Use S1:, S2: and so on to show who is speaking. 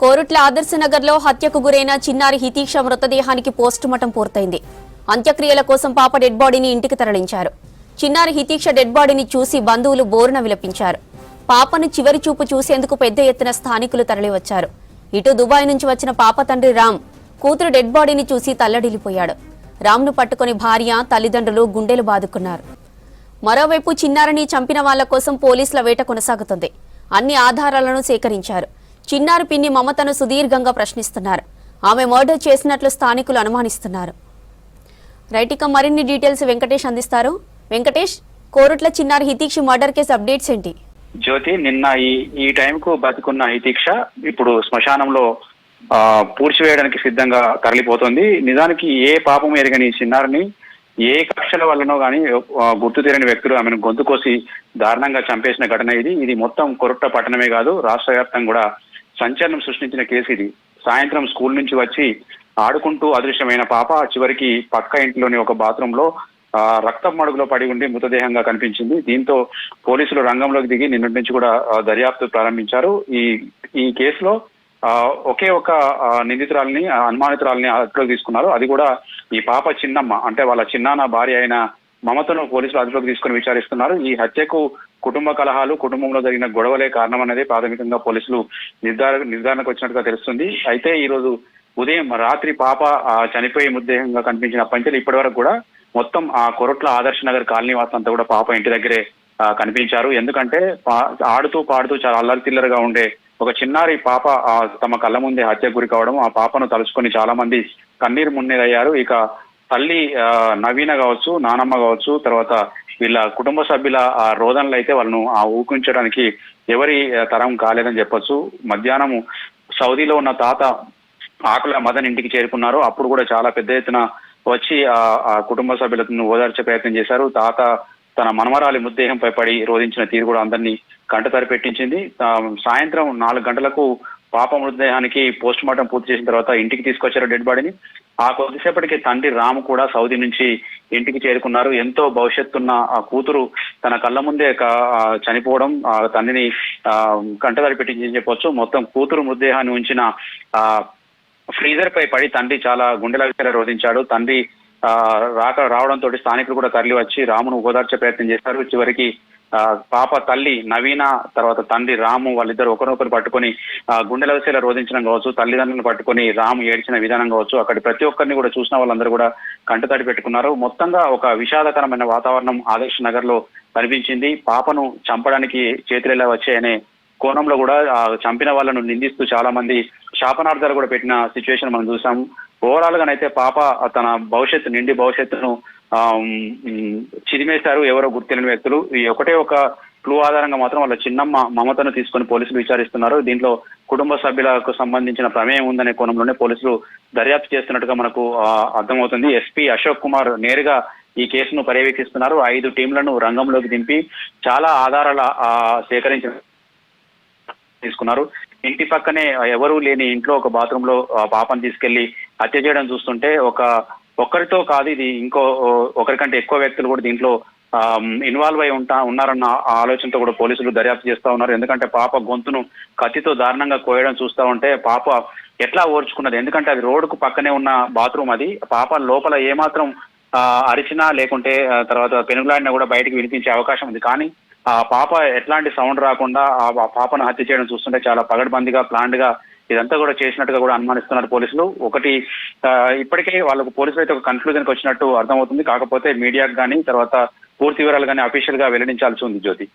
S1: కోరుట్ల ఆదర్శనగర్లో హత్యకు గురైన చిన్నారి హితీక్ష మృతదేహానికి పోస్టుమార్టం పూర్తయింది. అంత్యక్రియల కోసం పాప డెడ్ బాడీని ఇంటికి తరలించారు. చిన్నారి హితీక్ష డెడ్ బాడీని చూసి బంధువులు బోరున విలపించారు. పాపను చివరి చూపు చూసేందుకు పెద్ద ఎత్తున స్థానికులు తరలివచ్చారు. ఇటు దుబాయ్ నుంచి వచ్చిన పాప తండ్రి రామ్ కూతురు డెడ్ బాడీని చూసి తల్లడిల్లిపోయాడు. రామ్ను పట్టుకుని భార్య తల్లిదండ్రులు గుండెలు బాదుకున్నారు. మరోవైపు చిన్నారిని చంపిన వాళ్ళ కోసం పోలీసుల వేట కొనసాగుతుంది. అన్ని ఆధారాలను సేకరించారు. చిన్నారి పిన్ని మమతను సుదీర్ఘంగా ప్రశ్నిస్తున్నారు. ఆమె మర్డర్ చేసినట్లు స్థానికులు అనుమానిస్తున్నారు. రైట్ ఇక మరిన్ని డీటెయిల్స్ వెంకటేష్ అందిస్తారు. వెంకటేష్ కోరుట్ల చిన్నారి హితీక్ష మర్డర్ కేసు అప్డేట్స్ ఏంటి?
S2: జ్యోతి నిన్న ఈ ఈ టైంకు బతుకున్న హితీక్ష ఇప్పుడు శ్మశానంలో ఆ, పూడ్చివేయడానికి సిద్ధంగా తరలిపోతుంది. నిజానికి ఏ పాపం ఎరగని చిన్నారిని ఏ కక్షల వల్లనో కానీ గుర్తు తీరని వ్యక్తులు ఆమెను గొంతు కోసి దారుణంగా చంపేసిన ఘటన ఇది. ఇది మొత్తం కొరట్ట పట్టణమే కాదు రాష్ట్ర వ్యాప్తంగా కూడా సంచలనం సృష్టించిన కేసు ఇది. సాయంత్రం స్కూల్ నుంచి వచ్చి ఆడుకుంటూ అదృశ్యమైన పాప చివరికి పక్క ఇంట్లోని ఒక బాత్రూమ్లో ఆ, రక్తం మడుగులో పడి ఉండి మృతదేహంగా కనిపించింది. దీంతో పోలీసులు రంగంలోకి దిగి నిన్నటి నుంచి కూడా దర్యాప్తు ప్రారంభించారు. ఈ ఈ కేసులో ఆ, ఒకే ఒక నిందితురాలని అనుమానితురాలని అదుపులోకి తీసుకున్నారు. అది కూడా ఈ పాప చిన్నమ్మ అంటే వాళ్ళ చిన్నాన్న భార్య అయిన మమతను పోలీసులు అదుపులోకి తీసుకుని విచారిస్తున్నారు. ఈ హత్యకు కుటుంబ కలహాలు కుటుంబంలో జరిగిన గొడవలే కారణం అనేది ప్రాథమికంగా పోలీసులు నిర్ధార నిర్ధారణకు వచ్చినట్టుగా తెలుస్తుంది. అయితే ఈ రోజు ఉదయం రాత్రి పాప చనిపోయే చనిపోయి మృతదేహంగా కనిపించిన పంచలు ఇప్పటి వరకు కూడా మొత్తం ఆ కొరట్ల ఆదర్శ నగర్ కాలనీ వాసులంతా కూడా పాప ఇంటి దగ్గరే కనిపించారు. ఎందుకంటే పా- ఆడుతూ పాడుతూ చాలా అల్లరి చిల్లరగా ఉండే ఒక చిన్నారి పాప తమ కళ్ళ ముందే హత్య గురి కావడం ఆ పాపను తలుచుకొని చాలా మంది కన్నీరు మున్నీరయ్యారు. ఇక తల్లి నవీన కావచ్చు నానమ్మ కావచ్చు తర్వాత వీళ్ళ కుటుంబ సభ్యుల ఆ రోదనలు అయితే వాళ్ళను ఆ ఊహించడానికి ఎవరి తరం కాలేదని చెప్పొచ్చు. మధ్యాహ్నం సౌదీలో ఉన్న తాత ఆకుల మదన్ ఇంటికి చేరుకున్నారు. అప్పుడు కూడా చాలా పెద్ద ఎత్తున వచ్చి ఆ ఆ కుటుంబ సభ్యులను ఓదార్చే ప్రయత్నం చేశారు. తాత తన మనమరాలి ముద్దేహంపై పడి రోధించిన తీరు కూడా అందరినీ కంటతరి పెట్టించింది. సాయంత్రం నాలుగు గంటలకు పాప మృతదేహానికి పోస్ట్ మార్టం పూర్తి చేసిన తర్వాత ఇంటికి తీసుకొచ్చారు డెడ్ బాడీని. ఆ కొద్దిసేపటికి తండ్రి రాము కూడా సౌదీ నుంచి ఇంటికి చేరుకున్నారు. ఎంతో భవిష్యత్తున్న ఆ కూతురు తన కళ్ళ ముందే చనిపోవడం ఆ తండ్రిని ఆ, కంటతడి పెట్టించి చెప్పొచ్చు. మొత్తం కూతురు మృతదేహాన్ని ఉంచిన ఆ ఫ్రీజర్ పై పడి తండ్రి చాలా గుండెల రోధించాడు. తండ్రి ఆ, రాక రావడంతో స్థానికులు కూడా తరలి వచ్చి రామును ఓదార్చే ప్రయత్నం చేశారు. చివరికి పాప తల్లి నవీన తర్వాత తండ్రి రాము వాళ్ళిద్దరు ఒకరినొకరు పట్టుకొని గుండెల శైల రోధించడం కావచ్చు తల్లిదండ్రులను పట్టుకొని రాము ఏడ్చిన విధానం కావచ్చు అక్కడ ప్రతి ఒక్కరిని కూడా చూసిన వాళ్ళందరూ కూడా కంటతడి పెట్టుకున్నారు. మొత్తంగా ఒక విషాదకరమైన వాతావరణం ఆదర్శ్ నగర్లో కనిపించింది. పాపను చంపడానికి చేతులేలా వచ్చాయనే కోణంలో కూడా ఆ చంపిన వాళ్ళను నిందిస్తూ చాలా మంది శాపనార్థాలు కూడా పెట్టిన సిచ్యువేషన్ మనం చూసాం. ఓవరాల్ గానైతే పాప తన భవిష్యత్తు నిండి భవిష్యత్తును చిదిమేశారు ఎవరో గుర్తిన వ్యక్తులు. ఈ ఒకటే ఒక క్లూ ఆధారంగా మాత్రం వాళ్ళ చిన్నమ్మ మమతను తీసుకొని పోలీసులు విచారిస్తున్నారు. దీంట్లో కుటుంబ సభ్యులకు సంబంధించిన ప్రమేయం ఉందనే కోణంలోనే పోలీసులు దర్యాప్తు చేస్తున్నట్టుగా మనకు అర్థమవుతుంది. ఎస్పీ అశోక్ కుమార్ నేరుగా ఈ కేసును పర్యవేక్షిస్తున్నారు. ఐదు టీంలను రంగంలోకి దింపి చాలా ఆధారాల సేకరించిన తీసుకున్నారు. ఇంటి పక్కనే ఎవరూ లేని ఇంట్లో ఒక బాత్రూమ్లో పాపను తీసుకెళ్ళి హత్య చేయడం చూస్తుంటే ఒక ఒక్కరితో కాదు ఇది. ఇంకో ఒకరికంటే ఎక్కువ వ్యక్తులు కూడా దీంట్లో ఇన్వాల్వ్ అయి ఉంటా ఉన్నారన్న ఆ ఆలోచనతో కూడా పోలీసులు దర్యాప్తు చేస్తా ఉన్నారు. ఎందుకంటే పాప గొంతును కత్తితో దారుణంగా కోయడం చూస్తా ఉంటే పాప ఎట్లా ఓర్చుకున్నది? ఎందుకంటే అది రోడ్డుకు పక్కనే ఉన్న బాత్రూమ్ అది. పాప లోపల ఏమాత్రం ఆ, అరిచినా లేకుంటే తర్వాత పెనుగులాడినా కూడా బయటకు వినిపించే అవకాశం ఉంది. కానీ ఆ పాప ఎట్లాంటి సౌండ్ రాకుండా ఆ పాపను హత్య చేయడం చూస్తుంటే చాలా పగడ్బందీగా ప్లాండ్గా ఇదంతా కూడా చేసినట్టుగా కూడా అనుమానిస్తున్నారు పోలీసులు. ఒకటి ఇప్పటికే వాళ్ళకు పోలీసులు అయితే ఒక కన్క్లూజన్కి వచ్చినట్టు అర్థమవుతుంది. కాకపోతే మీడియాకు కానీ తర్వాత పూర్తి వివరాలు కానీ అఫీషియల్గా వెల్లడించాల్సి ఉంది జ్యోతి.